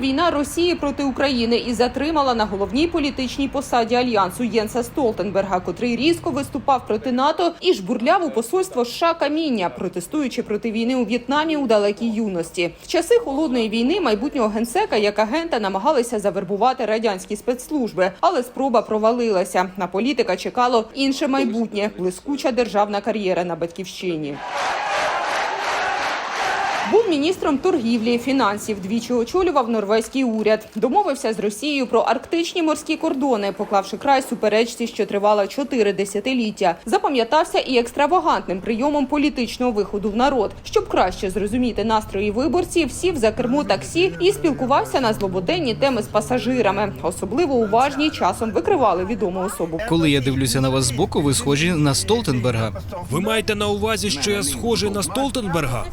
Війна Росії проти України і затримала на головній політичній посаді альянсу Єнса Столтенберга, котрий різко виступав проти НАТО і жбурляв у посольство США каміння, протестуючи проти війни у В'єтнамі у далекій юності. В часи холодної війни майбутнього генсека як агента намагалися завербувати радянські спецслужби, але спроба провалилася. На політика чекало інше майбутнє блискуча державна кар'єра на батьківщині. Був міністром торгівлі, фінансів, двічі очолював норвезький уряд. Домовився з Росією про арктичні морські кордони, поклавши край суперечці, що тривала чотири десятиліття. Запам'ятався і екстравагантним прийомом політичного виходу в народ. Щоб краще зрозуміти настрої виборців, сів за кермо таксі і спілкувався на злободенні теми з пасажирами. Особливо уважні часом викривали відому особу. Коли я дивлюся на вас збоку, ви схожі на Столтенберга. Ви маєте на увазі, що я схожий на Столтенберга?